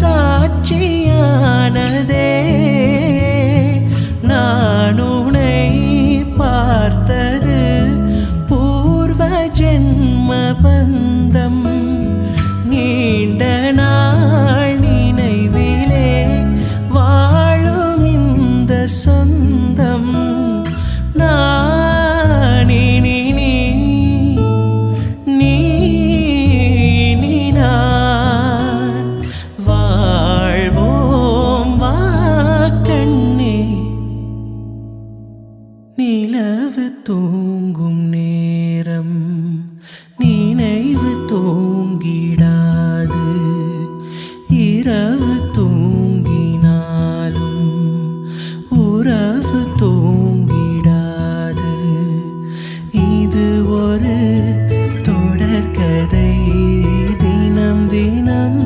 சாட்சியானதே. நான் உன்னை பார்த்தது பூர்வ ஜென்ம பந்தம். நீண்ட நிலவு தூங்கும் நேரம் நினைவு தூங்கிடாது. இரவு தூங்கினாலும் உறவு தூங்கிடாது. இது ஒரு தொடர்கதை தினம் தினம்